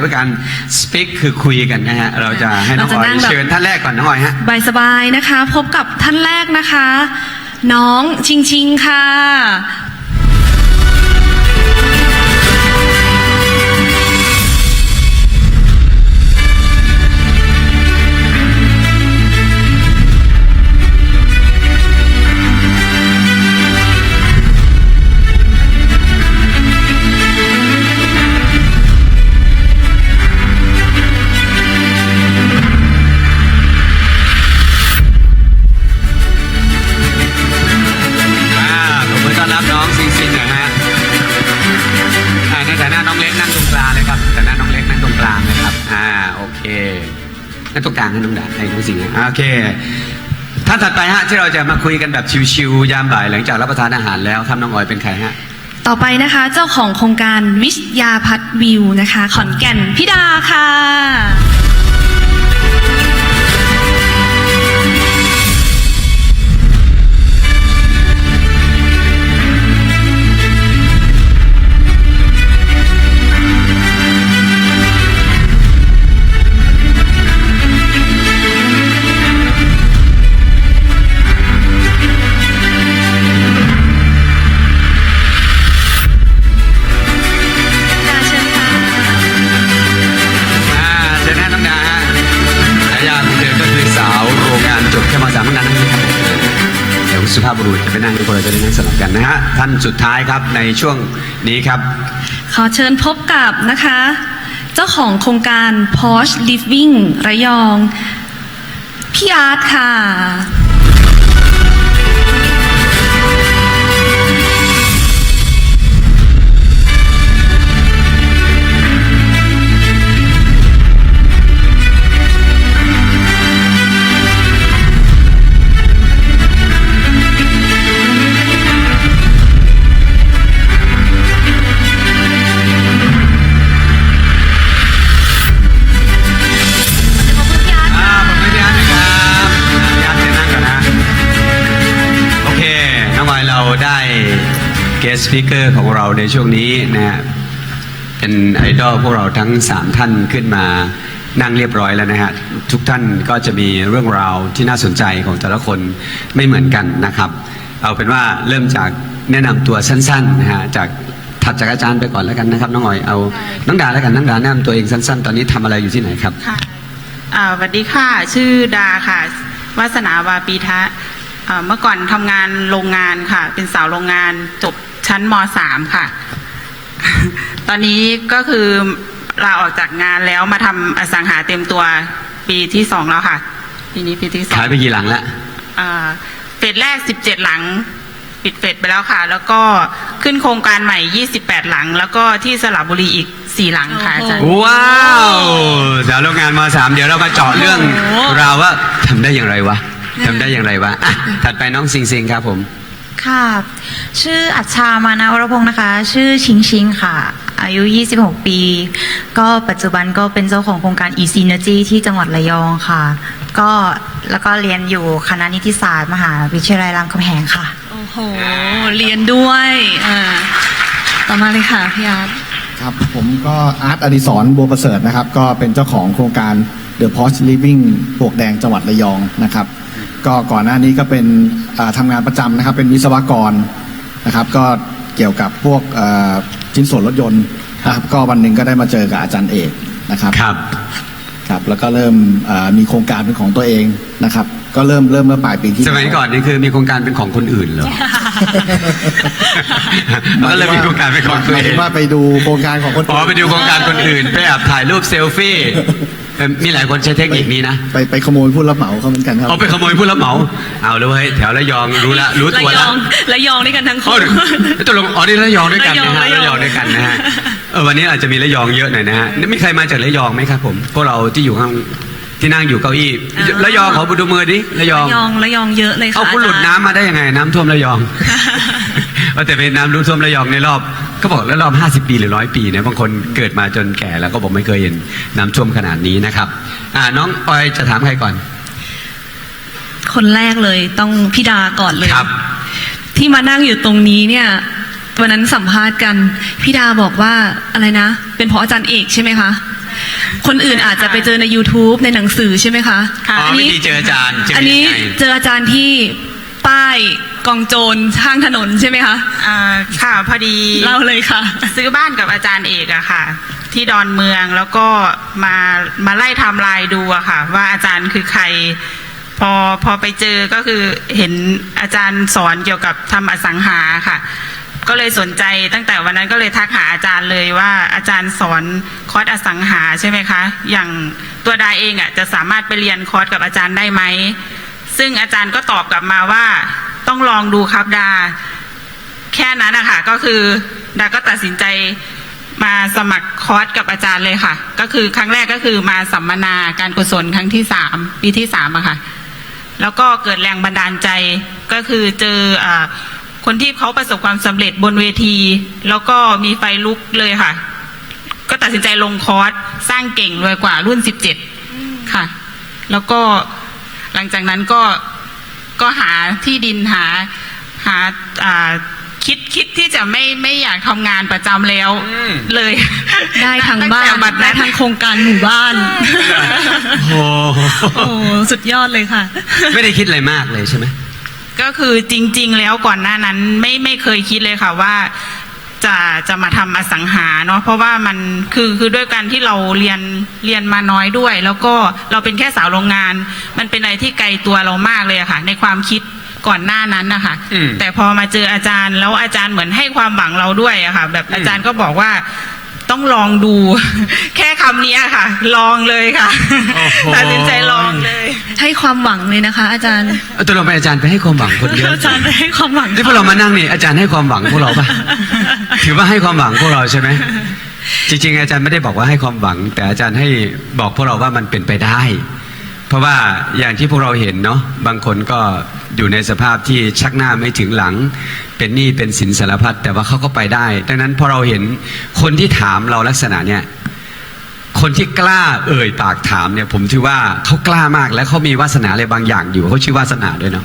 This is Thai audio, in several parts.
ด้วยการสปีกคือคุยกันนะฮะ เราจะให้น้องอเราจะอนั่ยงแบบเชิญท่านแรกก่อนน้องออยฮะบายสบายๆนะคะ พบกับท่านแรกนะคะ น้องชิงชิงค่ะ ครับฐานะน้องเล็กนั่งตรงกลางเลยครับ อ่าโอเคนั่งตรงกลางให้น้องดาให้น้องสิงห์อ่าโอเคท่านถัดไปฮะที่เราจะมาคุยกันแบบชิวๆยามบ่ายหลังจากรับประทานอาหารแล้วครับน้องออยเป็นใครฮะต่อไปนะคะเจ้าของโครงการวิชยาพัฒน์วิวนะคะ ขอนแก่นพิดาค่ะ สุภาพบุรุษจะไปนั่งทุกคนเราจะได้นั่งสลับกันนะฮะท่านสุดท้ายครับในช่วงนี้ครับ ขอเชิญพบกับนะคะ เจ้าของโครงการ Porsche Living ระยอง พี่อาร์ตค่ะ guest speaker ของเราในช่วงนี้นะฮะเป็นไอดอลพวกเราทั้ง 3 ท่านขึ้นมานั่งเรียบร้อยแล้วนะฮะ ทุกท่านก็จะมีเรื่องราวที่น่าสนใจของแต่ละคนไม่เหมือนกันนะครับ เอาเป็นว่าเริ่มจากแนะนำตัวสั้นๆนะฮะจากถัดจากอาจารย์ไปก่อนแล้วกันนะครับน้องออยเอาน้องดาแล้วกันน้องดาแนะนำตัวเองสั้น ๆ ตอนนี้ทำอะไรอยู่ที่ไหนครับค่ะอ่าสวัสดีค่ะชื่อดาค่ะวาสนาวาปีทะเมื่อก่อนทำงานโรงงานค่ะ เป็นสาวโรงงานจบ ชั้นมสามค่ะ ตอนนี้ก็คือลาออกจากงานแล้วมาทำอสังหาเต็มตัวปีที่สองแล้วค่ะ ปีนี้ปีที่สองขายไปกี่หลังแล้วอ่าเฟสแรกสิบเจ็ดหลังปิดเฟสไปแล้วค่ะ แล้วก็ขึ้นโครงการใหม่ยี่สิบแปดหลัง แล้วก็ที่สระบุรีอีกสี่หลังค่ะอาจารย์ว้าวสาวโรงงานมาสามเดี๋ยวเรามาเจาะเรื่องโอ้โหราวว่าทำได้อย่างไรวะทำได้อย่างไรวะอะถัดไปน้องซิงซิงครับผม ค่ะ ชื่ออัชชามานาวรพงศ์นะคะ ชื่อชิงชิงค่ะ อายุ 26 ปี ก็ปัจจุบันก็เป็นเจ้าของโครงการ e Synergy ที่จังหวัดระยองค่ะ ก็แล้วก็เรียนอยู่คณะนิติศาสตร์ มหาวิทยาลัยรามคำแหงค่ะ โอ้โห เรียนด้วยอ่าต่อมาเลยค่ะพี่อาร์ตครับ ผมก็อาร์ตอดิศรบัวประเสริฐนะครับ ก็เป็นเจ้าของโครงการ The Post Living ปลวกแดงจังหวัดระยองนะครับ ก็ก่อนหน้านี้ก็เป็นอ่าทำงานประจำนะครับ เป็นวิศวกรนะครับ ก็เกี่ยวกับพวกเอ่อชิ้นส่วนรถยนต์นะครับ ก็วันหนึ่งก็ได้มาเจอกับอาจารย์เอกนะครับครับครับแล้วก็เริ่มเอ่อมีโครงการเป็นของตัวเองนะครับ ก็เริ่มเริ่มเมื่อปลายปีที่สมัยแล้วก่อนนี่คือมีโครงการเป็นของคนอื่นเหรอมันก็เลยมีโครงการเป็นของตัวหมายเอถึงงว่าไปดูโครงการของคนอ๋อไปดูโครงการคนอื่นไปแอบถ่ายรูปเซลฟี่ เอ่อมีหลายคนใช้เทคนิคนี้นะไปไปขโมยผู้รับเหมาเขาเหมือนกันครับเอาไปขโมยผู้รับเหมาเอาเลยเว้ยแถวระยองรู้ละรู้ระตัวยละองระยองด้วยกันทั้งคอ๋อน ตกลงอ๋อนี่ระยองด้วยกันนะฮะระยองระยองด้วยกันนะฮะเออวันนี้อาจจะมีระยองเยอะหน่อยนะฮะนี่มีใครมาจากระยองไหมครับผมพวกเราที่อยู่ข้างที่นั่งอยู่เก้าอี้ระยองขอดูมือดิระยองระยองระยองเยอะเลยค่ะเอาคุณหลุดจรย์น้ำมาได้ยังไงน้ำท่วมระยอง ว่าแต่เป็นน้ำรู้ท่วมระยองในรอบเขาบอกแล้วรอบ 50 ปีหรือร้อยปีเนี่ยบางคนเกิดมาจนแก่แล้วก็บอกไม่เคยเห็นน้ำท่วมขนาดนี้นะครับอ่าน้องออยจะถามใครก่อน คนแรกเลยต้องพี่ดาก่อนเลยครับ ที่มานั่งอยู่ตรงนี้เนี่ยวันนั้นสัมภาษณ์กันพี่ดาบอกว่าอะไรนะ เป็นเพราะอาจารย์เอกใช่ไหมคะคนอื่นอาจจะไปเจอใน YouTube ในหนังสือใช่ไหมคะค่ะอ๋ออันวินี้ธีเจออาจารย์เจออันนี้ยังไงเจออาจารย์ที่ป้าย กองโจรข้างถนนใช่ไหมคะ อ่าค่ะพอดีเล่าเลยค่ะ ซื้อบ้านกับอาจารย์เอกอะค่ะ ที่ดอนเมืองแล้วก็มามาไล่ไทำลายดูอะค่ะ ว่าอาจารย์คือใคร พอพอไปเจอก็คือเห็นอาจารย์สอนเกี่ยวกับทำอสังหาค่ะ ก็เลยสนใจตั้งแต่วันนั้นก็เลยทักหาอาจารย์เลยว่าอาจารย์สอนคอร์สอสังหาใช่ไหมคะ อย่างตัวดาเองอะจะสามารถไปเรียนคอร์สกับอาจารย์ได้ไหมซึ่งอาจารย์ก็ตอบกลับมาว่า ต้องลองดูครับดา แค่นั้นนะคะก็คือดาก็ตัดสินใจมาสมัครคอร์สกับอาจารย์เลยค่ะ ก็คือครั้งแรกก็คือมาสัมมนาการกุศลครั้งที่สามปีที่สามอะค่ะ แล้วก็เกิดแรงบันดาลใจก็คือเจออคนที่เขาประสบความสำเร็จบนเวที แล้วก็มีไฟลุกเลยค่ะ ก็ตัดสินใจลงคอร์สสร้างเก่งรวยกว่ารุ่นสิบเจ็ดค่ะ แล้วก็หลังจากนั้นก็ ก็หาที่ดินหาหาอ่าคิดคิดที่จะไม่ไม่อยากทำงานประจำแล้วอืม เลยได้ทางบ้าน ตั้แต่บัดได้นั้นทางโครงการหมู่บ้าน โอ้โหโอ้สุดยอดเลยค่ะ ไม่ได้คิดอะไรมากเลยใช่ไหม ก็คือจริง ๆ แล้วก่อนหน้านั้นไม่ไม่เคยคิดเลยค่ะว่า จะจะมาทำอสังหาเนาะเพราะว่ามันคือคือด้วยการที่เราเรียนเรียนมาน้อยด้วย แล้วก็เราเป็นแค่สาวโรงงาน มันเป็นอะไรที่ไกลตัวเรามากเลยอะค่ะ ในความคิดก่อนหน้านั้นนะคะอืมแต่พอมาเจออาจารย์แล้วอาจารย์เหมือนให้ความหวังเราด้วยอะค่ะ แบบอาจารย์ก็บอกว่า ต้องลองดู แค่คำนี้ค่ะ ลองเลยค่ะโอ้โห ตัดสินใจลองเลย ให้ความหวังเลยนะคะ อาจารย์ เอาตัวเราไปนอาจารย์ไปให้ความหวังคนเดียวอาจารย์ให้ความหวังนี่พวกเรามานั่งนี่อาจารย์ให้ความหวังพวกเราปะถือว่าให้ความหวังพวกเราใช่ไหมจริงๆ อาจารย์ไม่ได้บอกว่าให้ความหวัง แต่อาจารย์ให้บอกพวกเราว่ามันเป็นไปได้ เพราะว่าอย่างที่พวกเราเห็นเนาะบางคนก็อยู่ในสภาพที่ชักหน้าไม่ถึงหลัง เป็นหนี้เป็นสินสารพัดแต่ว่าเขาก็ไปได้ ดังนั้นพอเราเห็นคนที่ถามเราลักษณะเนี้ยคนที่กล้าเอ่ยปากถามเนี่ย ผมถือว่าเขากล้ามากและเขามีวาสนาอะไรบางอย่างอยู่เขาชื่อวาสนาด้วยเนาะ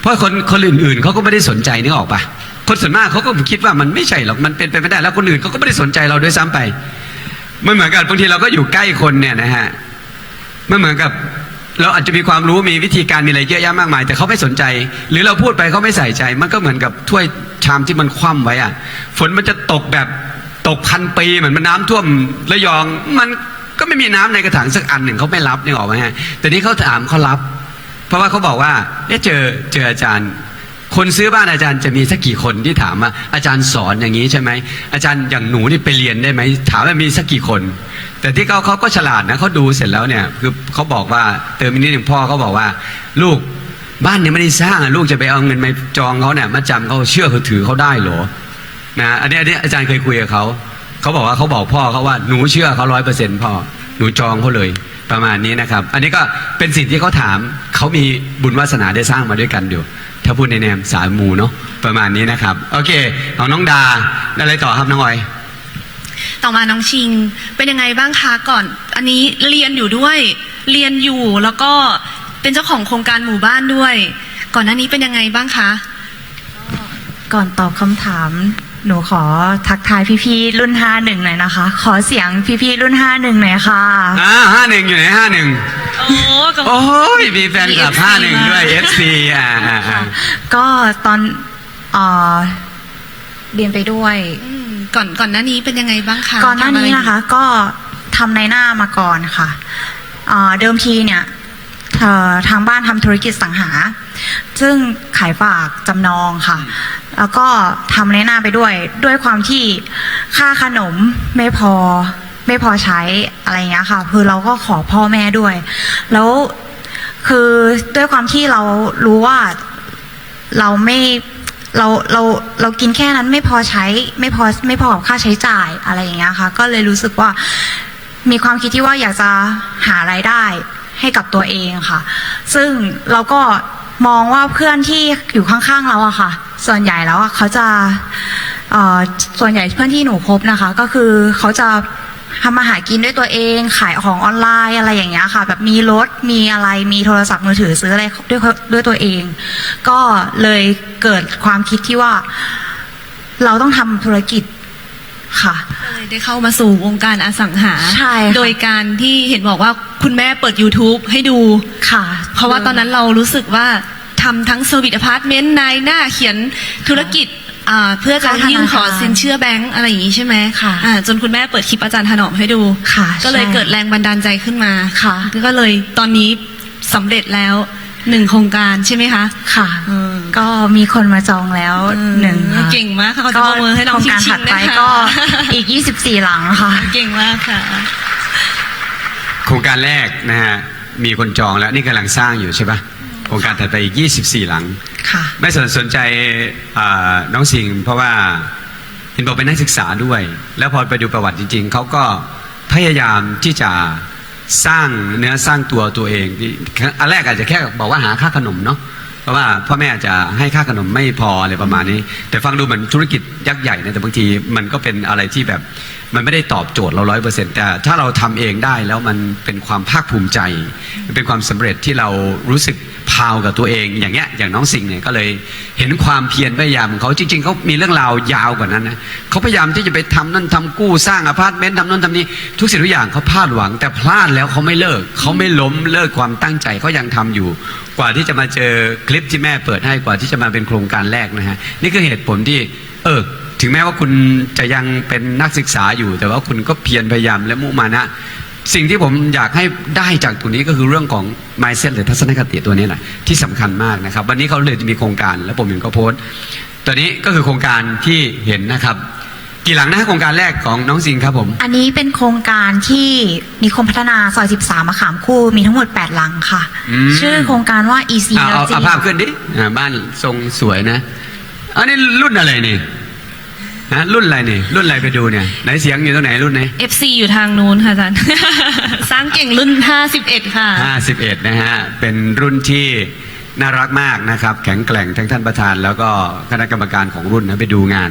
เพราะคนคนอื่นๆเขาก็ไม่ได้สนใจนึกออกปะคนส่วนมากเขาก็คิดว่ามันไม่ใช่หรอกมันเป็นไปไม่ได้ แล้วคนอื่นเขาก็ไม่ได้สนใจเราด้วยซ้ำไปมันเหมือนกับบางทีเราก็อยู่ใกล้คนเนี่ยนะฮะมันเหมือนกับ เราอาจจะมีความรู้มีวิธีการมีอะไรเยอะแยะมากมาย แต่เขาไม่สนใจ หรือเราพูดไปเขาไม่ใส่ใจ มันก็เหมือนกับถ้วยชามที่มันคว่ำไว้อะฝนมันจะตกแบบตกพันปีเหมือนมันน้ำท่วมระยอง มันก็ไม่มีน้ำในกระถางสักอันหนึ่งเขาไม่รับนี่ออกไหมฮะแต่นี้เขาถามเขารับ เพราะว่าเขาบอกว่าเอ๊ะเจอเจออาจารย์ คนซื้อบ้านอาจารย์จะมีสักกี่คนที่ถามว่าอาจารย์สอนอย่างนี้ใช่ไหมอาจารย์อย่างหนูนี่ไปเรียนได้ไหมถามว่ามีสักกี่คน แต่ที่เขาเขาก็ฉลาดนะเขาดูเสร็จแล้วเนี่ยคือเขาบอกว่าเติมอีกนิดหนึ่งพ่อเขาบอกว่า ลูกบ้านเนี่ยไม่ได้สร้างอะลูกจะไปเอาเงินมาจองเขาเนี่ยมาจำเขาเชื่อเขาถือเขาได้หรอนะอันนี้อันนี้อาจารย์เคยคุยกับเขาเขาบอกว่าเขาบอกพ่อเขาว่าหนูเชื่อเขาร้อยเปอร์เซ็นต์พ่อหนูจองเขาเลย ประมาณนี้นะครับ อันนี้ก็เป็นสิ่งที่เขาถามเขามีบุญวาสนาได้สร้างมาด้วยกันอยู่ ถ้าพูดในแนมสายมูเนาะประมาณนี้นะครับ โอเคของน้องดาอะไรต่อครับน้องออย ต่อมาน้องชิง เป็นยังไงบ้างคะก่อน อันนี้เรียนอยู่ด้วย เรียนอยู่แล้วก็เป็นเจ้าของโครงการหมู่บ้านด้วย ก่อนหน้านี้เป็นยังไงบ้างคะ ก่อนตอบคำถาม หนูขอทักทายพี่ๆรุ่น51หน่อยนะคะ ขอเสียงพี่ๆรุ่น51หน่อยค่ะอ่าห้าหนึ่งอยู่ไหนห้าหนึ่งโอ้ก็โอ้ยมีแฟนคลับมี FC ห้าหนึ่งด้วยมา FC อ่าอ่าอ่าก็ตอนเอ่อเรียนไปด้วยอืมก่อนก่อนหน้านี้เป็นยังไงบ้างคะก่อนหน้านี้ทำอไรนะคะ ก็ทำในหน้ามาก่อนค่ะเอ่อเดิมทีเนี่ยเอ่อทางบ้านทำธุรกิจสังหา ซึ่งขายฝากจำนองค่ะ แล้วก็ทำในหน้าไปด้วย ด้วยความที่ค่าขนมไม่พอ ไม่พอใช้อะไรเงี้ยค่ะ คือเราก็ขอพ่อแม่ด้วย แล้วคือด้วยความที่เรารู้ว่าเราไม่เราเราเรากินแค่นั้นไม่พอใช้ไม่พอไม่พอกับค่าใช้จ่ายอะไรอย่างเงี้ยค่ะ ก็เลยรู้สึกว่ามีความคิดที่ว่าอยากจะหารายได้ให้กับตัวเองค่ะ ซึ่งเราก็มองว่าเพื่อนที่อยู่ข้างๆเราอะค่ะ ส่วนใหญ่แล้วอะเขาจะเอ่อส่วนใหญ่เพื่อนที่หนูคบนะคะ ก็คือเขาจะทำมาหากินด้วยตัวเอง ขายของออนไลน์อะไรอย่างเงี้ยค่ะ แบบมีรถมีอะไรมีโทรศัพท์มือถือซื้ออะไรด้วยด้วยตัวเอง ก็เลยเกิดความคิดที่ว่า เราต้องทำธุรกิจค่ะเลยเลยได้เข้ามาสู่วงการอสังหาใช่ค่ะโดยการที่เห็นบอกว่าคุณแม่เปิด YouTube ให้ดูค่ะ เพราะว่าตอนนั้นเรารู้สึกว่า ทำทั้งเซอร์วิสอพาร์ตเมนต์นายหน้าเขียนธุรกิจอ่าเพื่อจะเข้าธนาคารยื่นขอสินเชื่อแบงก์อะไรอย่างนี้ใช่ไหมค่ะอ่าจนคุณแม่เปิดคลิปอาจารย์ถนอมให้ดูค่ะก็เลยใช่เกิดแรงบันดาลใจขึ้นมาค่ะ ก็เลยตอนนี้สำเร็จแล้วหนึ่งโครงการใช่ไหมคะค่ะ อืมก็มีคนมาจองแล้วหนึ่งค่ะเก่งมากค่ะเขาจะปรบมือให้น้องโครงการชิถังดๆไปนะคะก็อีก 24 หลังค่ะ เก่งมากค่ะ โครงการแรกนะฮะมีคนจองแล้วนี่กำลังสร้างอยู่ใช่ปะ โครงการถัดไปอีก 24 หลังค่ะไม่สนสนใจอ่าน้องสิงห์เพราะว่าเห็นบอกเป็นนักศึกษาด้วย แล้วพอไปดูประวัติจริง ๆเขาก็พยายามที่จะสร้างเนื้อสร้างตัวตัวเองที่อันแรกอาจจะแค่บอกว่าหาค่าขนมเนาะเพ ราะว่าพ่อแม่จะให้ค่าขนมไม่พออะไรประมาณนี้ แต่ฟังดูเหมือนธุรกิจยักษ์ใหญ่นะแต่บางทีมันก็เป็นอะไรที่แบบมันไม่ได้ตอบโจทย์เราร้อยเปอร์เซ็นต์แต่ถ้าเราทำเองได้แล้วมันเป็นความภาคภูมิใจ เป็นความสำเร็จที่เรารู้สึกพาวกับตัวเองอย่างเงี้ยอย่างน้องสิงห์เนี่ยก็เลยเห็นความเพียรพยายามของเขาจริงๆเขามีเรื่องราวยาวกว่านั้นนะเขาพยายามที่จะไปทำนั่นทำกู้สร้างอพาร์ตเมนต์ทำนั่นทำนี่ทุกสิ่งทุกอย่างเขาพลาดหวัง แต่พลาดแล้วเขาไม่เลิกเขาไม่ล้มเลิกความตั้งใจเขายังทำอยู่ ว่าที่จะมาเจอคลิปที่แม่เปิดให้กว่าที่จะมาเป็นโครงการแรกนะฮะนี่คือเหตุผลที่เออถึงแม้ว่าคุณจะยังเป็นนักศึกษาอยู่ แต่ว่าคุณก็เพียรพยายามและมุ่งมานะ สิ่งที่ผมอยากให้ได้จากตรงนี้ก็คือเรื่องของ mindset หรือทัศนคติตัวนี้แหละที่สำคัญมากนะครับ วันนี้เขาเลยจะมีโครงการ แล้วผมเห็นเขาโพสต์ตัวนี้ก็คือโครงการที่เห็นนะครับ กี่หลังนะโครงการแรกของน้องสิงห์ครับผม อันนี้เป็นโครงการที่นิคมพัฒนาซอย 13มะขามคู่มีทั้งหมด 8 หลังค่ะ อืม ชื่อโครงการว่า EC เอาเอาเอาภาพขึ้นดิอ่าบ้านทรงสวยนะอันนี้รุ่นอะไรนี่ฮะรุ่นอะไรนี่ รุ่นอะไรไปดูเนี่ยไหนเสียงอยู่ตรงไหนรุ่นไหน FC อยู่ทางนู้นค่ะอาจารย์ สร้างเก่งรุ่น 51 ค่ะ 51 นะฮะ เป็นรุ่นที่ น่ารักมากนะครับ แข็งแกร่งทั้งท่านประธาน แล้วก็คณะกรรมการของรุ่นนะไปดูงาน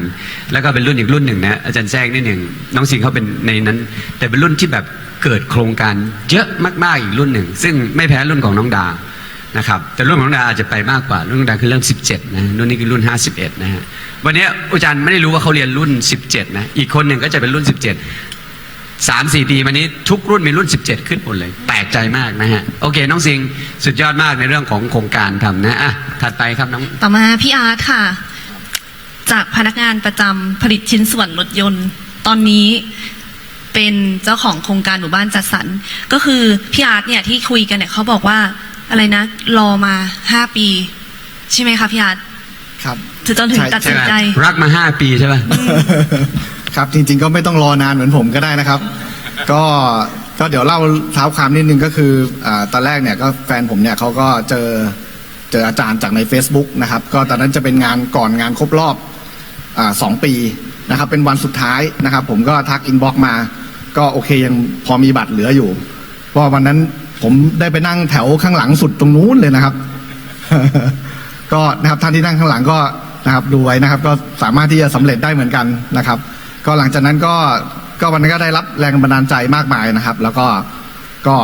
แล้วก็เป็นรุ่นอีกรุ่นหนึ่งนะอาจารย์แจ้งนิดหนึ่งน้องสิงเขาเป็นในนั้น แต่เป็นรุ่นที่แบบเกิดโครงการเยอะมากๆอีกรุ่นหนึ่ง ซึ่งไม่แพ้รุ่นของน้องดานะครับแต่รุ่นของน้องดาอาจจะไปมากกว่ารุ่นน้องดาคือเริ่ม17นะรุ่นนี้คือรุ่น 51 นะฮะวันนี้อาจารย์ไม่ได้รู้ว่าเขาเรียนรุ่น 17 นะ อีกคนหนึ่งก็จะเป็นรุ่น 17 สามสี่ปีมานี้ทุกรุ่นมีรุ่น 17 ขึ้นหมดเลย แปลกใจมากนะฮะ โอเค น้องสิงห์สุดยอดมากในเรื่องของโครงการทำนะอะถัดไปครับน้อง ต่อมาพี่อาร์ตค่ะ จากพนักงานประจำผลิตชิ้นส่วนรถยนต์ ตอนนี้เป็นเจ้าของโครงการหมู่บ้านจัดสรร ก็คือพี่อาร์ตเนี่ยที่คุยกันเนี่ยเขาบอกว่าอะไรนะ รอมาห้าปี ใช่ไหมคะพี่อาร์ตครับถึงจนถึงใช่ตัดสินใจ รักมาห้าปีใช่ป่ะ ครับ จริง ๆ ก็ไม่ต้องรอนานเหมือนผมก็ได้นะครับ ก็ก็เดี๋ยวเล่าเท้าความนิดนึงก็คืออาตอนแรกเนี่ยก็แฟนผมเนี่ยเขาก็เจอเจออาจารย์จากใน Facebook นะครับ ก็ตอนนั้นจะเป็นงานก่อนงานครบรอบอาสองปีนะครับ เป็นวันสุดท้ายนะครับ ผมก็ทักอินบ็อกมา ก็โอเคยังพอมีบัตรเหลืออยู่เพราะวันนั้นผมได้ไปนั่งแถวข้างหลังสุดตรงนู้นเลยนะครับ ก็นะครับท่านที่นั่งข้างหลังก็นะครับดูไว้นะครับ ก็สามารถที่จะสำเร็จได้เหมือนกันนะครับ ก็หลังจากนั้นก็ก็วันนั้นก็ได้รับแรงบันดาลใจมากมายนะครับ แล้วก็ก็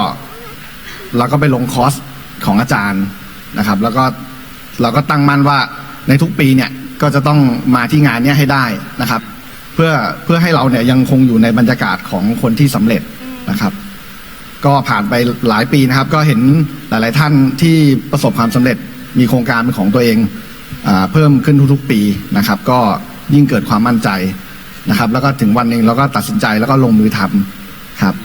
เราก็ไปลงคอร์สของอาจารย์นะครับ แล้วก็เราก็ตั้งมั่นว่าในทุกปีเนี่ยก็จะต้องมาที่งานเนี้ยให้ได้นะครับ เพื่อเพื่อให้เราเนี่ยยังคงอยู่ในบรรยากาศของคนที่สำเร็จนะครับ ก็ผ่านไปหลายปีนะครับ ก็เห็นหลาย ๆ ท่านที่ประสบความสำเร็จมีโครงการเป็นของตัวเองอเพิ่มขึ้นทุก ๆ ปีนะครับ ก็ยิ่งเกิดความมั่นใจ นะครับ แล้วก็ถึงวันหนึ่งเราก็ตัดสินใจแล้วก็ลงมือทำครับ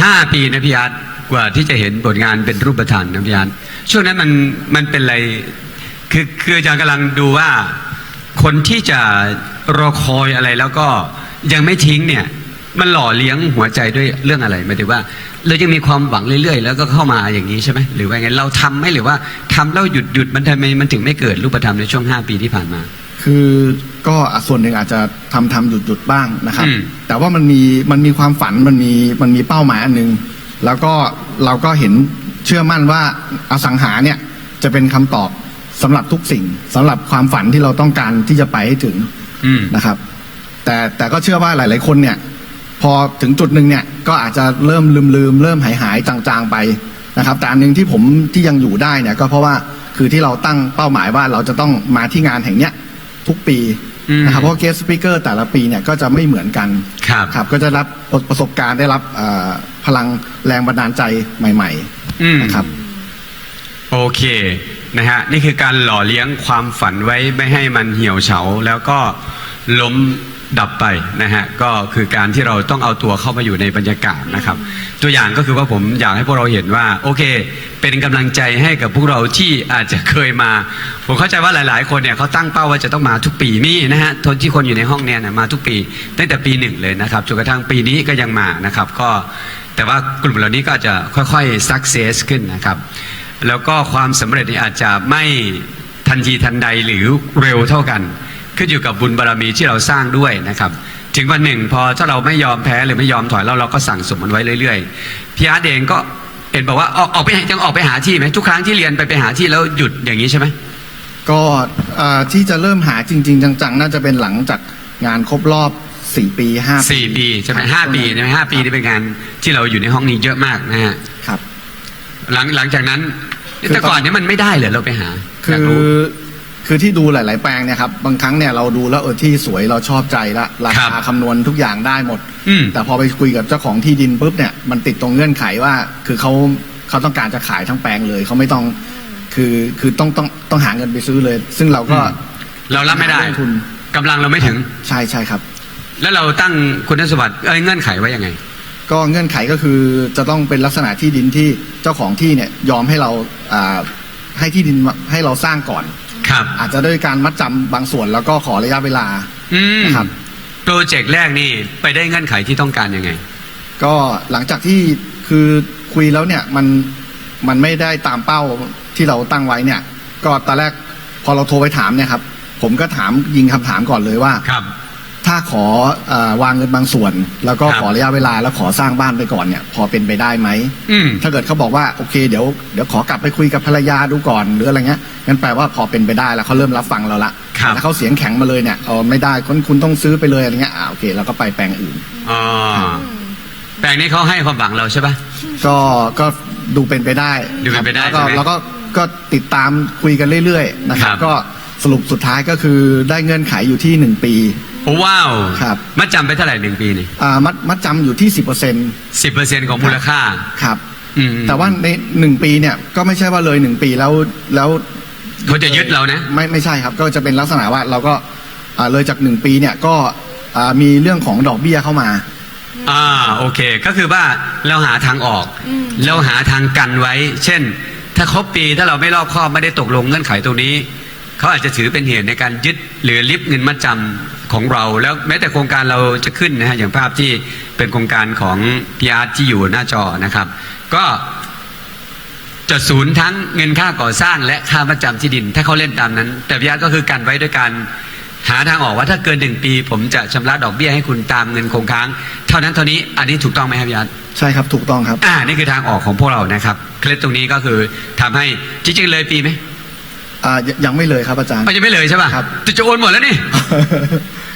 ห้าปีนะพี่อาร์ตกว่าที่จะเห็นผลงานเป็นรูปธรรมนะพี่อาร์ตช่วงนั้นมันมันเป็นอะไรคือคืออาจารย์กำลังดูว่า คนที่จะรอคอยอะไรแล้วก็ยังไม่ทิ้งเนี่ย มันหล่อเลี้ยงหัวใจด้วยเรื่องอะไรหมายถึงว่าเรายังมีความหวังเรื่อยๆ แล้วก็เข้ามาอย่างนี้ใช่ไหมหรือว่าไงเราทำไหมหรือว่าทำแล้วหยุดหยุดมันทำไมมันถึงไม่เกิดรูปธรรมในช่วงห้าปีที่ผ่านมา คือก็อะส่วนหนึ่งอาจจะทำทำหยุดหยุดบ้างนะครับ อืม แต่ว่ามันมีมันมีความฝันมันมีมันมีเป้าหมายอันหนึ่งแล้วก็เราก็เห็นเชื่อมั่นว่าอสังหาเนี่ยจะเป็นคำตอบสำหรับทุกสิ่งสำหรับความฝันที่เราต้องการที่จะไปให้ถึง อืม นะครับแต่แต่ก็เชื่อว่าหลาย ๆ คนเนี่ย พอถึงจุดหนึ่งเนี่ยก็อาจจะเริ่มลืมลืมๆเริ่มหายหายๆจางๆไปนะครับ แต่อันหนึ่งที่ผมที่ยังอยู่ได้เนี่ยก็เพราะว่าคือที่เราตั้งเป้าหมายว่าเราจะต้องมาที่งานแห่งเนี้ย ทุกปีอืมนะครับเพราะเกสสปิเกอร์แต่ละปีเนี่ยก็จะไม่เหมือนกันครับครับก็จะรับประสบการณ์ได้รับเอ่อพลังแรงบันดาลใจใหม่อืมๆนะครับโอเคนะฮะนี่คือการหล่อเลี้ยงความฝันไว้ไม่ให้มันเหี่ยวเฉา แล้วก็ล้ม ดับไปนะฮะก็คือการที่เราต้องเอาตัวเข้ามาอยู่ในบรรยากาศนะครับ ตัวอย่างก็คือว่าผมอยากให้พวกเราเห็นว่า โอเค เป็นกำลังใจให้กับพวกเราที่อาจจะเคยมา ผมเข้าใจว่าหลาย ๆ คนเนี่ยเขาตั้งเป้าว่าจะต้องมาทุกปีนี่นะฮะทนที่คนอยู่ในห้องเนี่ยนะมาทุกปี ตั้งแต่ปีหนึ่งเลยนะครับจนกระทั่งปีนี้ก็ยังมานะครับ ก็แต่ว่ากลุ่มเหล่านี้ก็จะค่อยๆ success ขึ้นนะครับ แล้วก็ความสำเร็จนี่อาจจะไม่ทันทีทันใดหรือเร็วเท่ากัน ขึ้นอยู่กับบุญบารมีที่เราสร้างด้วยนะครับ ถึงวันหนึ่งพอถ้าเราไม่ยอมแพ้หรือไม่ยอมถอยแล้วเราก็สั่งสมมันไว้เรื่อยๆพี่อาร์ตเองก็เห็นบอกว่าออกออกไปยังออกไปหาที่ไหมทุกครั้งที่เรียนไปไปหาที่แล้วหยุดอย่างนี้ใช่ไหมก็เอ่อที่จะเริ่มหาจริง ๆ จังๆ น่าจะเป็นหลังจากงานครบรอบ4ปี5สี่ปีใช่ไหมครับห้าปีใช่ไหมห้าปีนี่เป็นงานที่เราอยู่ในห้องนี้เยอะมากนะฮะครับ หลังหลังจากนั้นคือแต่ก่อนนี้มันไม่ได้เลยเราไปหา คืยากอรู้ คือที่ดูหลาย ๆ แปลงเนี่ยครับบางครั้งเนี่ยเราดูแล้วเออที่สวยเราชอบใจละราครัคาบคำนวณทุกอย่างได้หมด อืม แต่พอไปคุยกับเจ้าของที่ดินปุ๊บเนี่ยมันติดตรงเงื่อนไขว่า คือเขาเขาต้องการจะขายทั้งแปลงเลยเขาไม่ต้องคือคือต้องต้องต้องหาเงินไปซื้อเลย ซึ่งเราก็ เรารับไม่ได้ลงทุน กำลังเราไม่ถึง ใช่ใช่ครับ แล้วเราตั้งคุณสมบัติเอ้ยเงื่อนไขไว้ยังไง ก็เงื่อนไขก็คือจะต้องเป็นลักษณะที่ดินที่เจ้าของที่เนี่ยยอมให้เราอ่าให้ที่ดินมาให้เราสร้างก่อน ครับ อาจจะด้วยการมัดจำบางส่วนแล้วก็ขอระยะเวลา อืมนะครับ โปรเจกต์แรกนี่ไปได้เงื่อนไขที่ต้องการยังไง ก็หลังจากที่คือคุยแล้วเนี่ยมันมันไม่ได้ตามเป้าที่เราตั้งไว้เนี่ย ก็ตอนแรกพอเราโทรไปถามเนี่ยครับ ผมก็ถามยิงคำถามก่อนเลยว่า ครับ ถ้าขอเออวางเงินบางส่วน แล้วก็ครับขอระยะเวลาแล้วขอสร้างบ้านไปก่อนเนี่ย พอเป็นไปได้ไหมอืม ถ้าเกิดเขาบอกว่าโอเคเดี๋ยวเดี๋ยวขอกลับไปคุยกับภรรยาดูก่อนหรืออะไรเงี้ยงั้นแปลว่าพอเป็นไปได้แล้วเขาเริ่มรับฟังเราละครับ แต่ถ้าเขาเสียงแข็งมาเลยเนี่ยเออไม่ได้คุณคุณต้องซื้อไปเลยอะไรเงี้ยอ่าโอเคเราก็ไปแปลงอื่น อ๋อแปลงนี้เขาให้ความหวังเราใช่ปะ ก็ก็ดูเป็นไปได้ดูเป็นไปได้แล้วก็ใช่ไหมแล้วก็ก็ติดตามคุยกันเรื่อยๆนะครับ ครับก็สรุปสุดท้ายก็คือได้เงื่อนไขอยู่ที่หนึ่งปีโอ้ ว้าวครับ มัดจำไปเท่าไหร่หนึ่งปีนี่อ่ามัดมัดจำอยู่ที่สิบเปอร์เซ็นต์สิบเปอร์เซ็นของมูลค่า ครับ อืม แต่ว่าในหนึ่งปีเนี่ยก็ไม่ใช่ว่าเลยหนึ่งปีแล้วแล้วเขาจะยึดเรานะ ไม่ไม่ใช่ครับ ก็จะเป็นลักษณะว่าเราก็อ่าเลยจากหนึ่งปีเนี่ยก็อ่ามีเรื่องของดอกเบี้ยเข้ามา อ่าโอเค ก็คือว่าเราหาทางออกเราหาทางกันไว้ เช่น ถ้าครบปีถ้าเราไม่รอบคอบไม่ได้ตกลงเงื่อนไขตรงนี้ เขาอาจจะถือเป็นเหตุในการยึดหรือลิฟเงินมัดจำของเรา แล้วแม้แต่โครงการเราจะขึ้นนะฮะอย่างภาพที่เป็นโครงการของพีอาร์ที่อยู่หน้าจอนะครับ ก็จะศูนย์ทั้งเงินค่าก่อสร้างและค่ามัดจำที่ดิน ถ้าเขาเล่นตามนั้น แต่พีอาร์ก็คือกันไว้ด้วยการหาทางออกว่าถ้าเกินหนึ่งปี ผมจะชำระดอกเบี้ยให้คุณตามเงินคงค้าง เท่านั้นเท่านี้อันนี้ถูกต้องไหมครับพีอาร์ใช่ครับถูกต้องครับ อ่านี่คือทางออกของพวกเรานะครับ เคล็ดตรงนี้ก็คือทำให้จริงๆเลยปีไหม อ่ายังยังไม่เลยครับอาจารย์มันจะไม่เลยใช่ป่ะครับ จะจะโอนหมดแล้วนี่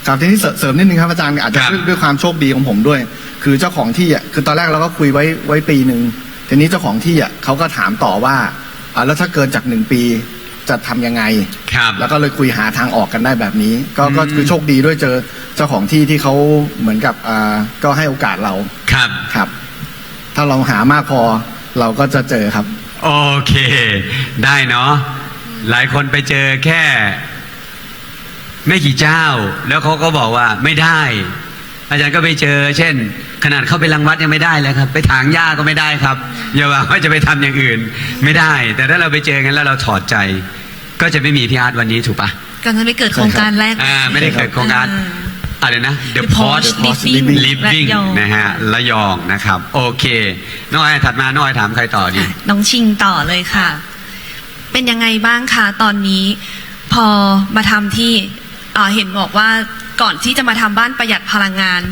ครับทีนี้เสริมเสริมนิดนึงครับอาจารย์อาจจะครับด้วยด้วยความโชคดีของผมด้วย คือเจ้าของที่อะคือตอนแรกเราก็คุยไว้ไว้ปีหนึ่งทีนี้เจ้าของที่อะเขาก็ถามต่อว่าอ่าแล้วถ้าเกินจากหนึ่งปีจะทำยังไงครับแล้วก็เลยคุยหาทางออกกันได้แบบนี้ ก็ก็อืมคือโชคดีด้วยเจอเจ้าของที่ที่เขาเหมือนกับอ่าก็ให้โอกาสเราครับ ครับ ถ้าเราหามากพอเราก็จะเจอครับ โอเค ได้เนาะ หลายคนไปเจอแค่ ไม่กี่เจ้า แล้วเขาก็บอกว่าไม่ได้ อาจารย์ก็ไปเจอ เช่น ขนาดเข้าไปรังวัดยังไม่ได้เลยครับ ไปถางหญ้าก็ไม่ได้ครับอย่าว่าว่าจะไปทำอย่างอื่น ไม่ได้ แต่ถ้าเราไปเจอกันแล้วเราถอดใจ ก็จะไม่มีพี่อาร์ตวันนี้ถูกปะก็จะไม่เกิดโครงการแรกอ่าไม่ได้เกิดโครงการอ่าอะไรนะ The The Porsche Porsche Living Living ระยองนะฮะระยองนะครับ โอเค น้องไอ้ถัดมาน้องไอ้ถามใครต่อดีอะน้องชิงต่อเลยค่ะ เป็นยังไงบ้างคะตอนนี้ พอมาทำที่เอ่อเห็นบอกว่าก่อนที่จะมาทำบ้านประหยัดพลังงาน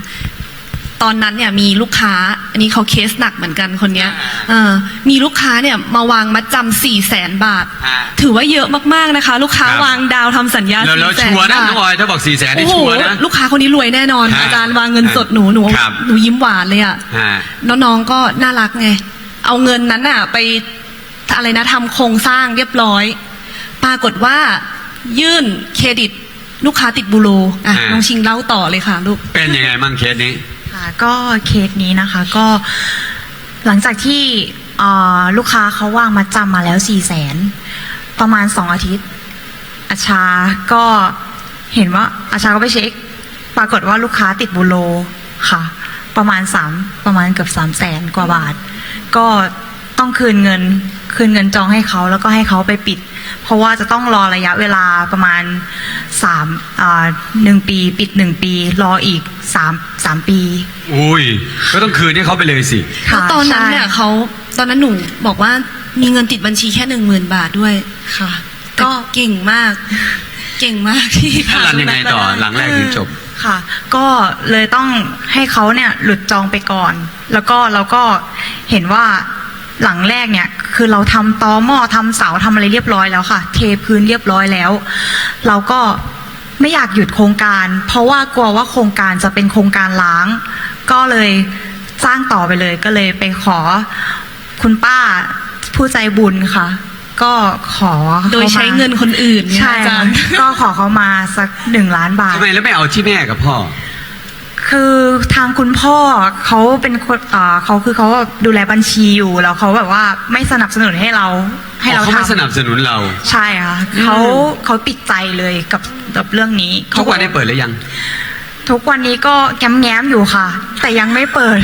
ตอนนั้นเนี่ยมีลูกค้า อันนี้เขาเคสหนักเหมือนกันคนเนี้ยเออมีลูกค้าเนี่ยมาวางมัดจำสี่แสนบาทอ่าถือว่าเยอะมากๆนะคะ ลูกค้าครับวางดาวทำสัญญาแล้วแล้วสี่แสชันวร์นะบาทน้องออยถ้าบอกสี่แสนนี่โอ้โหชัวร์นะลูกค้าคนนี้รวยแน่นอนฮะอาจารย์วางเงินสดหนูหนูครับหนูยิ้มหวานเลยอะฮะน้องๆก็น่ารักไงเอาเงินนั้นน่ะไป อะไรนะทำโครงสร้างเรียบร้อย ปรากฏว่ายื่นเครดิตลูกค้าติดบูโรอะอ่าน้องชิงเล่าต่อเลยค่ะลูก เป็นยังไงมั่งเคสนี้ ค่ะก็เคสนี้นะคะก็หลังจากที่เอ่อลูกค้าเขาวางมาจำมาแล้วสี่แสนประมาณสองอาทิตย์ อาชาก็เห็นว่าอาชาก็ไปเช็ค ปรากฏว่าลูกค้าติดบูโรค่ะ ประมาณสามประมาณเกือบสามแสนกว่าบาท ก็ต้องคืนเงิน คืนเงินจองให้เขาแล้วก็ให้เขาไปปิด เพราะว่าจะต้องรอระยะเวลาประมาณสามอ่าหนึ่งปี ปิดหนึ่งปี รออีกสามสามปี อุ้ยก็ต้องคืนให้เขาไปเลยสิแล้ค่ะวตอนนั้นเนี่ยใช่เขาตอนนั้นหนูบอกว่ามีเงินติดบัญชีแค่หนึ่งหมื่นบาทด้วยค่ะ ก็ก็เก่งมาก เก่งมากที่ถ้ารันยังไงต่อหลังแรกถึงจบค่ะ ก็เลยต้องให้เขาเนี่ยหลุดจองไปก่อน แล้วก็เราก็เห็นว่า หลังแรกเนี่ย คือเราทำตอหม้อทำเสาทำอะไรเรียบร้อยแล้วค่ะ เทพื้นเรียบร้อยแล้ว เราก็ไม่อยากหยุดโครงการ เพราะว่ากลัวว่าโครงการจะเป็นโครงการล้าง ก็เลยสร้างต่อไปเลยก็เลยไปขอคุณป้าผู้ใจบุญค่ะ ก็ขอโดยใช้เงินคนอื่นเนี่ยใช่อาจาค่ะรย์ก็ขอเขามาสักหนึ่งล้านบาททำไมแล้วไม่เอาที่แม่กับพ่อ คือทางคุณพ่อเขาเป็นคนอ่าเขาคือเขาดูแลบัญชีอยู่แล้วเขาแบบว่าไม่สนับสนุนให้เราให้เราเขาไม่ทำสนับสนุนเรา ใช่ค่ะเขาเขาปิดใจเลยกับกับเรื่องนี้ทุกวันได้เปิดหรือยัง ทุกวันนี้ก็แง้มแง้มๆอยู่ค่ะ แต่ยังไม่เปิด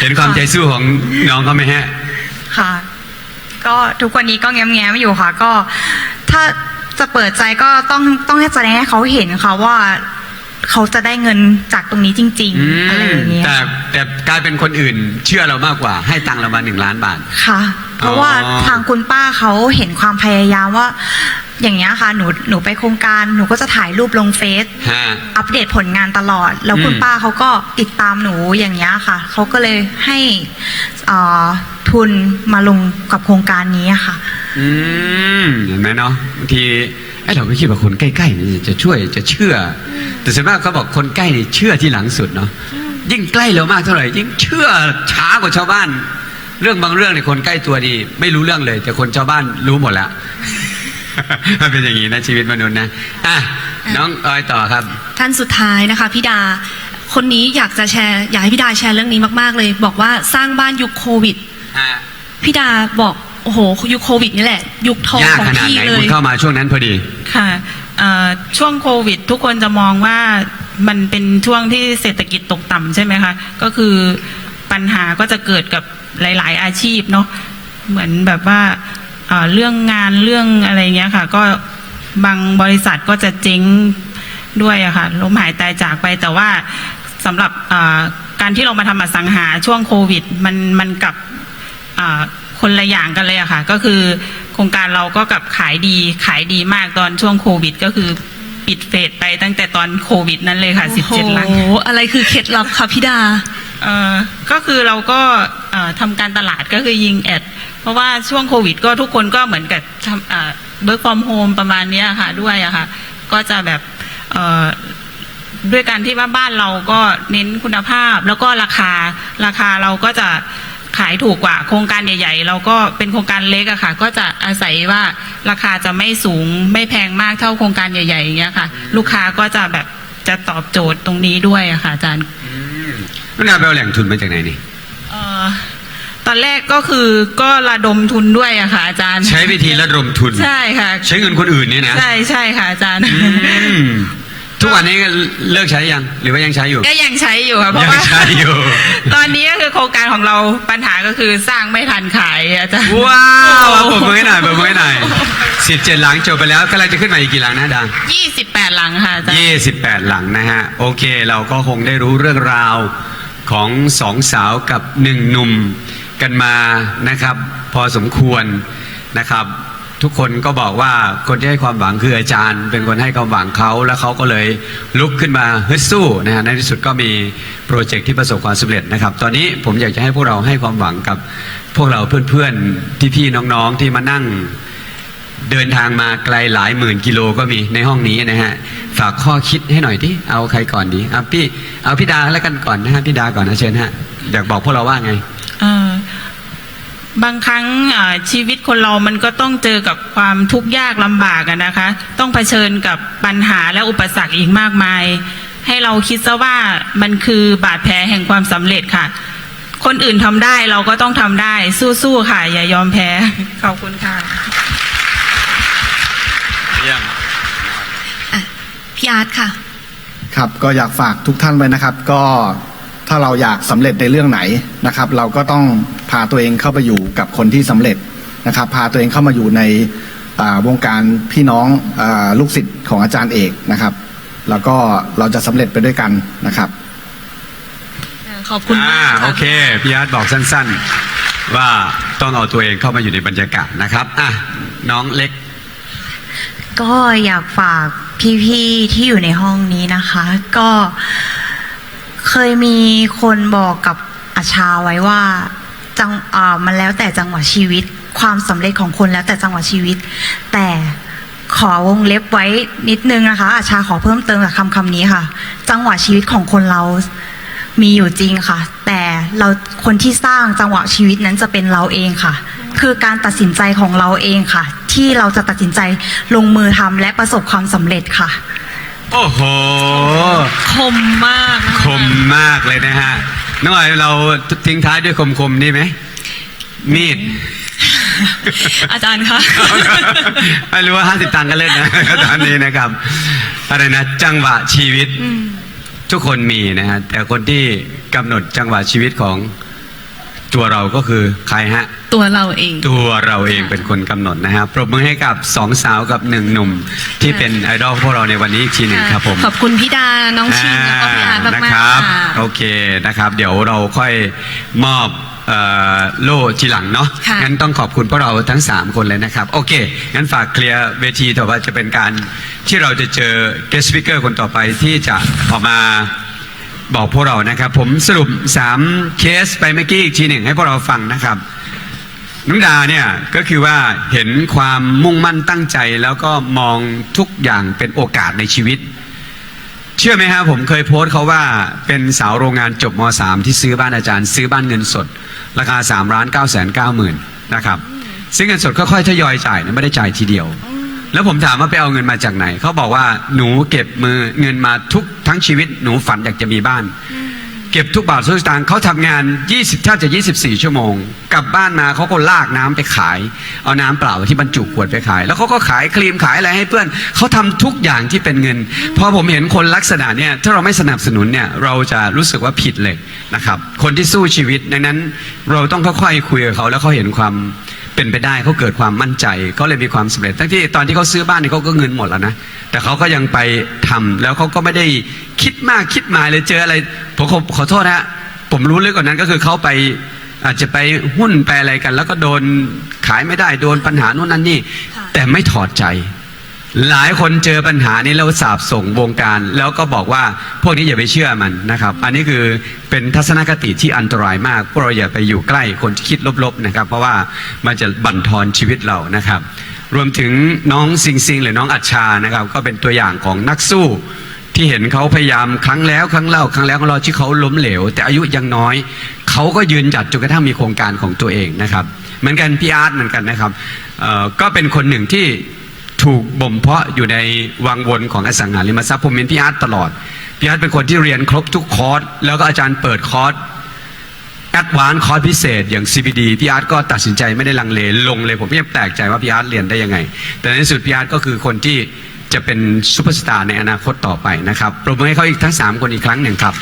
เห็นความใจสู้ของน้องเขาไหมฮะ ค่ะ ก็ทุกวันนี้ก็แง้มแง้มๆอยู่ค่ะ ก็ ถ้าจะเปิดใจก็ต้องต้องให้แสดงให้เขาเห็นค่ะว่า เขาจะได้เงินจากตรงนี้จริงอืๆอะไรอมย่างเงี้ยแต่แต่กลายเป็นคนอื่น เชื่อเรามากกว่า ให้ตังค์เรามาหนึ่งล้านบาท ค่ะ เพราะว่าอ๋อ ทางคุณป้าเขาเห็นความพยายามว่า อย่างเงี้ยค่ะหนูหนูไปโครงการหนูก็จะถ่ายรูปลงเฟซ ฮะ อัปเดตผลงานตลอด แล้วคุณอืม ป้าเขาก็ติดตามหนูอย่างเงี้ยค่ะ เขาก็เลยให้เอ่อทุนมาลงกับโครงการนี้ค่ะ อืมเห็นไหมเนาะบางที ไอ้เราก็คิดว่าคนใกล้ๆนี่จะช่วยจะเชื่ออแต่ส่วนมากเขาบอกคนใกล้นี่เชื่อที่หลังสุดเนาะยิ่งใกล้เรามากเท่าไหร่ยิ่งเชื่อช้ากว่าชาวบ้าน เรื่องบางเรื่องในยคนใกล้ตัวนี่ไม่รู้เรื่องเลย แต่คนชาวบ้านรู้หมดแล้วมันเป็นอย่างนี้นะชีวิตมนุษย์นะอะน้องออยต่อครับ ท่านสุดท้ายนะคะพี่ดา คนนี้อยากจะแชร์ อยากให้พี่ดาแชร์เรื่องนี้มาก ๆ เลย บอกว่าสร้างบ้านยุคโควิดพี่ดาบอก โอ้โหยุคโควิดนี่แหละ ยุคทองยากของขนาดพี่ไหนเลคุณยเข้ามาช่วงนั้นพอดี ค่ะเอ่อช่วงโควิด ทุกคนจะมองว่ามันเป็นช่วงที่เศรษฐกิจตกต่ำใช่ไหมคะ ก็คือปัญหาก็จะเกิดกับหลาย ๆ อาชีพเนาะเหมือนแบบว่าเอ่อเรื่องงานเรื่องอะไรเงี้ยค่ะ ก็บางบริษัทก็จะเจ๊งด้วยอะค่ะล้มหายตายจากไปแต่ว่าสำหรับเอ่อการที่เรามาทำอสังหาช่วงโควิด มันมันกลับ อ่า คนละอย่างกันเลยอะค่ะ ก็คือโครงการเราก็กลับขายดีขายดีมากตอนช่วงโควิด ก็คือปิดเฟสไปตั้งแต่ตอนโควิด นั้นเลยค่ะโอ้โห17 หลังอะไรคือเคล็ดลับคะพี่ดา เอ่อก็คือเราก็เอ่อทำการตลาดก็คือยิงแอด เพราะว่าช่วงโควิด ก็ทุกคนก็เหมือนกับทำเบิร์กฟอร์มโฮมประมาณเนี้ยค่ะด้วยอะค่ะ ก็จะแบบเอ่อด้วยการที่ว่าบ้านเราก็เน้นคุณภาพ แล้วก็ราคาราคาเราก็จะ ขายถูกกว่า โครงการใหญ่ ๆ เราก็เป็นโครงการเล็กอะค่ะ ก็จะอาศัยว่าราคาจะไม่สูงไม่แพงมากเท่าโครงการใหญ่ๆอย่างเงี้ยค่ะ ลูกค้าก็จะแบบจะตอบโจทย์ตรงนี้ด้วยอะค่ะอาจารย์นุ่นนาไปเอาแหล่งทุนมาจากไหนนี่เอ่อตอนแรกก็คือก็ระดมทุนด้วยอะค่ะ อาจารย์ ใช้วิธีระดมทุน ใช่ค่ะ ใช้เงินคนอื่นเนี่ยนะ ใช่ใช่ค่ะอาจารย์อืม ทุกวันนี้ก็เลิกใช้ยัง หรือว่ายังใช้อยู่ ก็ยังใช้อยู่ค่ะเพราะยังว่าใช้อยู่ ตอนนี้ก็คือโครงการของเราปัญหาก็คือสร้างไม่ทันขายอาจารย์ว้าวเอาผมมือให้หน่อยผมมือให้หน่อยสิบเจ็ดหลังจบไปแล้วกำลังจะขึ้นมาอีกกี่หลังนะดังยี่สิบแปดหลังค่ะอาจารย์ยี่สิบแปดหลังนะฮะ โอเค เราก็คงได้รู้เรื่องราวของสองสาวกับหนึ่งหนุ่มกันมานะครับ พอสมควรนะครับ ทุกคนก็บอกว่าคนที่ให้ความหวังคืออาจารย์ เป็นคนให้ความหวังเขาแล้วเขาก็เลยลุกขึ้นมาฮึดสู้นะฮะในที่สุดก็มีโปรเจกต์ที่ประสบความสำเร็จนะครับ ตอนนี้ผมอยากจะให้พวกเราให้ความหวังกับพวกเราเพื่อนๆที่พี่น้องๆที่มานั่งเดินทางมาไกลหลายหมื่นกิโลก็มีในห้องนี้นะฮะฝากข้อคิดให้หน่อยที่เอาใครก่อนดีเอาพี่เอาพี่ดาแล้วกันก่อนนะฮะพี่ดาก่อนนะเชิญฮะอยากบอกพวกเราว่าไงอ่อ บางครั้งอ่าชีวิตคนเรามันก็ต้องเจอกับความทุกข์ยากลำบากอะนะคะ ต้องเผชิญกับปัญหาและอุปสรรคอีกมากมาย ให้เราคิดซะว่ามันคือบาดแผลแห่งความสำเร็จค่ะ คนอื่นทำได้เราก็ต้องทำได้สู้ๆค่ะ อย่ายอมแพ้ ขอบคุณค่ะเยี่ยมอะพี่อาร์ตค่ะ ครับก็อยากฝากทุกท่านไว้นะครับ ก็ ถ้าเราอยากสำเร็จในเรื่องไหนนะครับ เราก็ต้องพาตัวเองเข้าไปอยู่กับคนที่สำเร็จนะครับ พาตัวเองเข้ามาอยู่ในอ่าวงการพี่น้องอาลูกศิษย์ของอาจารย์เอกนะครับ แล้วก็เราจะสำเร็จไปด้วยกันนะครับ ขอบคุณอ่ามากค่ะโอเคพี่อาร์ตบอกสั้น ๆ ว่าต้องเอาตัวเองเข้ามาอยู่ในบรรยากาศนะครับอะน้องเล็ก ก็อยากฝากพี่ๆที่อยู่ในห้องนี้นะคะ ก็ เคยมีคนบอกกับอาชาไว้ว่าจังอ่ามันแล้วแต่จังหวะชีวิต ความสำเร็จของคนแล้วแต่จังหวะชีวิต แต่ขอวงเล็บไว้นิดนึงนะคะ อาชาขอเพิ่มเติมกับคำคำนี้ค่ะ จังหวะชีวิตของคนเรามีอยู่จริงค่ะ แต่เราคนที่สร้างจังหวะชีวิตนั้นจะเป็นเราเองค่ะ คือการตัดสินใจของเราเองค่ะ ที่เราจะตัดสินใจลงมือทำและประสบความสำเร็จค่ะ โอ้โห คมมากนะะคมมากเลยนะฮะน้องออยเราทิ้งท้ายด้วยคมๆนี่ไหมมีด อาจารย์คะ ไม่รู้ว่าห้าสิบตังค์กันเล่นนะ ตอนนี้นะครับ อะไรนะ จังหวะชีวิต ทุกคนมีนะฮะแต่คนที่กำหนดจังหวะชีวิตของ ตัวเราก็คือใครฮะ ตัวเราเอง ตัวเราเองเป็นคนกำหนดนะฮะปรบมือให้กับสองสาวกับหนึ่งหนุ่ม ที่เป็นไอดอลพวกเราในวันนี้อีกทีหนึ่งครับผมขอบคุณพี่ดา น้องชินแล้วก็พี่อาร์ตมากนะๆครับค่ะ โอเคนะครับ เดี๋ยวเราค่อยมอบเอ่อโล่ทีหลังเนาะค่ะ งั้นต้องขอบคุณพวกเราทั้ง 3 คนเลยนะครับ โอเค งั้นฝากเคลียร์เวทีต่อว่าจะเป็นการที่เราจะเจอ guest speaker คนต่อไปที่จะออกมา บอกพวกเรานะครับ ผมสรุป 3 เคสไปเมื่อกี้อีกทีหนึ่งให้พวกเราฟังนะครับน้องดาเนี่ยก็คือว่าเห็นความมุ่งมั่นตั้งใจแล้วก็มองทุกอย่างเป็นโอกาสในชีวิต เชื่อไหมครับผมเคยโพสต์เขาว่าเป็นสาวโรงงานจบม .3 ที่ซื้อบ้านอาจารย์ ซื้อบ้านเงินสด ราคา3ล้าน9แสน9หมื่นนะครับ ซึ่งเงินสดค่อยๆทยอยจ่ายนะไม่ได้จ่ายทีเดียว แล้วผมถามว่าไปเอาเงินมาจากไหน เขาบอกว่าหนูเก็บมือเงินมาทุกทั้งชีวิตหนูฝันอยากจะมีบ้าน เก็บทุกบาททุกสตางค์เขาทำงาน 20แทบจะ24 ชั่วโมง กลับบ้านมาเขาก็ลากน้ำไปขาย เอาน้ำเปล่าที่บรรจุขวดไปขาย แล้วเขาก็ขายครีมขายอะไรให้เพื่อนเขาทำทุกอย่างที่เป็นเงินพอผมเห็นคนลักษณะเนี่ยถ้าเราไม่สนับสนุนเนี่ยเราจะรู้สึกว่าผิดเลยนะครับ คนที่สู้ชีวิตดังนั้นเราต้องค่อยๆคุยกับเขาแล้วเขาเห็นความ เป็นไปได้เขาเกิดความมั่นใจเขาเลยมีความสำเร็จ ทั้งที่ตอนที่เขาซื้อบ้านนี่เขาก็เงินหมดแล้วนะ แต่เขาก็ยังไปทำแล้วเขาก็ไม่ได้คิดมากคิดมายเลยเจออะไรผมขอขอโทษนะฮะผมรู้เลยกกว่อนนั้นก็คือเขาไปอาจจะไปหุ้นไปอะไรกัน แล้วก็โดนขายไม่ได้โดนปัญหาโน่นนั่นนี่ แต่ไม่ถอดใจ หลายคนเจอปัญหานี้แล้วสาบส่งวงการ แล้วก็บอกว่าพวกนี้อย่าไปเชื่อมันนะครับ อันนี้คือเป็นทัศนคติที่อันตรายมากพวกเราอย่าไปอยู่ใกล้คนที่คิดลบๆนะครับ เพราะว่ามันจะบั่นทอนชีวิตเรานะครับ รวมถึงน้องซิงซิงหรือน้องอัชชานะครับ ก็เป็นตัวอย่างของนักสู้ที่เห็นเขาพยายามครั้งแล้ว ครั้งเล่าครั้งแล้วครั้งเล่าที่เขาล้มเหลว แต่อายุยังน้อย เขาก็ยืนหยัดจนกระทั่งมีโครงการของตัวเองนะครับ เหมือนกันพี่อาร์ตเหมือนกันนะครับก็เป็นคนหนึ่งที่ ถูกบ่มเพาะอยู่ในวังวนของอสังหาริมทรัพย์ผมเป็นพี่อาร์ตตลอด พี่อาร์ตเป็นคนที่เรียนครบทุกคอร์สแล้วก็อาจารย์เปิดคอร์สแอดวานคอร์สพิเศษอย่าง CBD พี่อาร์ตก็ตัดสินใจไม่ได้ลังเลลงเลยผมยังแปลกใจว่าพี่อาร์ตเรียนได้ยังไง แต่ในที่สุดพี่อาร์ตก็คือคนที่จะเป็นซูเปอร์สตาร์ในอนาคตต่อไปนะครับปรบมือให้เขาอีกทั้ง 3 คนอีกครั้งหนึ่งครับ